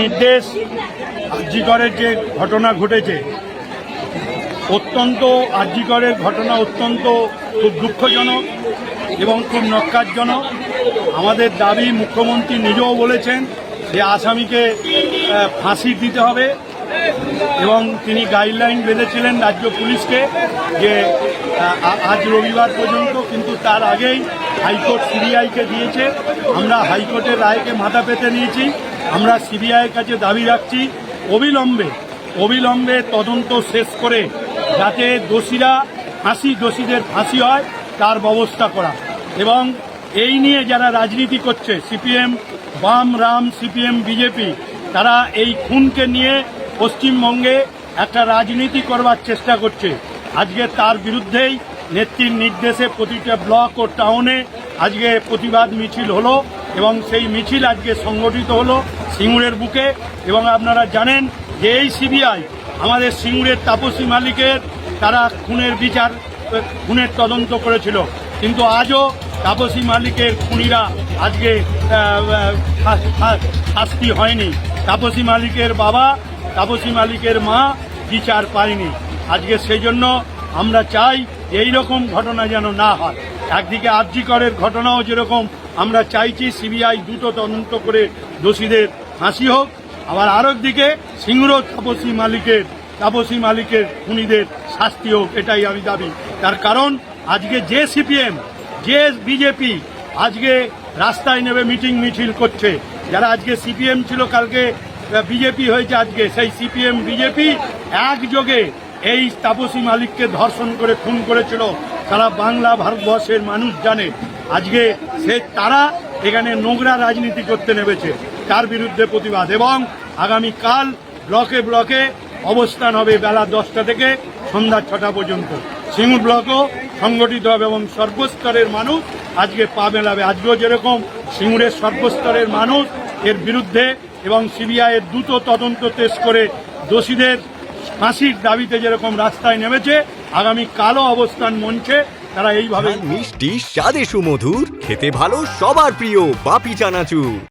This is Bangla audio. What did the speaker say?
নির্দেশ আর্যিকরের যে ঘটনা ঘটেছে, অত্যন্ত আর্যিকরের ঘটনা অত্যন্ত খুব দুঃখজনক এবং খুব নক্কারজনক আমাদের দাবি মুখ্যমন্ত্রী নিজেও বলেছেন যে আসামিকে ফাঁসি দিতে হবে এবং তিনি গাইডলাইন বেঁধেছিলেন রাজ্য পুলিশকে যে আজ রবিবার পর্যন্ত কিন্তু তার আগেই হাইকোর্ট সিবিআইকে দিয়েছে। আমরা হাইকোর্টের রায়কে মাথা পেতে নিয়েছি। আমরা সিবিআইয়ের কাছে দাবি রাখছি, অবিলম্বে অবিলম্বে তদন্ত শেষ করে যাতে দোষীরা ফাঁসি, দোষীদের ফাঁসি হয়, তার ব্যবস্থা করা। এবং এই নিয়ে যারা রাজনীতি করছে, সিপিএম, বাম, রাম, সিপিএম, বিজেপি, তারা এই খুনকে নিয়ে পশ্চিমবঙ্গে একটা রাজনীতি করবার চেষ্টা করছে। আজকে তার বিরুদ্ধেই নেত্রীর নির্দেশে প্রতিটা ব্লক ও টাউনে আজকে প্রতিবাদ মিছিল হলো। এবং সেই মিছিল আজকে সংগঠিত হলো সিঙ্গুরের বুকে এবং আপনারা জানেন যে এই সিবিআই আমাদের সিঙ্গুরের তাপসী মালিকের তারা খুনের বিচার খুনের তদন্ত করেছিল। কিন্তু আজও তাপসী মালিকের খুনিরা আজকে শাস্তি হয়নি। তাপসী মালিকের বাবা, তাপসী মালিকের মা বিচার পায়নি। আজকে সেই জন্য আমরা চাই এই রকম ঘটনা যেন না হয়। একদিকে আর্যিকরের ঘটনাও যেরকম আমরা চাইছি সিবিআই দ্রুত তদন্ত করে দোষীদের ফাঁসি হোক। আবার আরেক দিকে সিংহ তাপসী মালিকের তাপসী মালিকের খুনিদের শাস্তি হোক, এটাই আমি দাবি। তার কারণ, আজকে যে সিপিএম, যে বিজেপি আজকে রাস্তায় নেবে মিটিং মিছিল করছে। যারা আজকে সিপিএম ছিল, কালকে বিজেপি হয়েছে আজকে, সেই সিপিএম, বিজেপি একযোগে এই তাপসী মালিককে ধর্ষণ করে খুন করেছিল। সারা বাংলা ভারতবর্ষের মানুষ জানে আজকে সে তারা এখানে নোংরা রাজনীতি করতে নেমেছে। তার বিরুদ্ধে প্রতিবাদ এবং আগামীকাল ব্লকে ব্লকে অবস্থান হবে বেলা দশটা থেকে সন্ধ্যা ছটা পর্যন্ত। সিঙ্গুর ব্লকও সংগঠিত হবে এবং সর্বস্তরের মানুষ আজকে পা মেলাবে। আজকেও যেরকম সিঙ্গুরের সর্বস্তরের মানুষ এর বিরুদ্ধে এবং সিবিআই এর দ্রুত তদন্ত শেষ করে দোষীদের ফাঁসির দাবিতে যেরকম রাস্তায় নেমেছে আগামী কালো অবস্থান মঞ্চে তারা এইভাবে মিষ্টি স্বাদে সুমধুর খেতে ভালো সবার প্রিয় বাপি চানাচুর।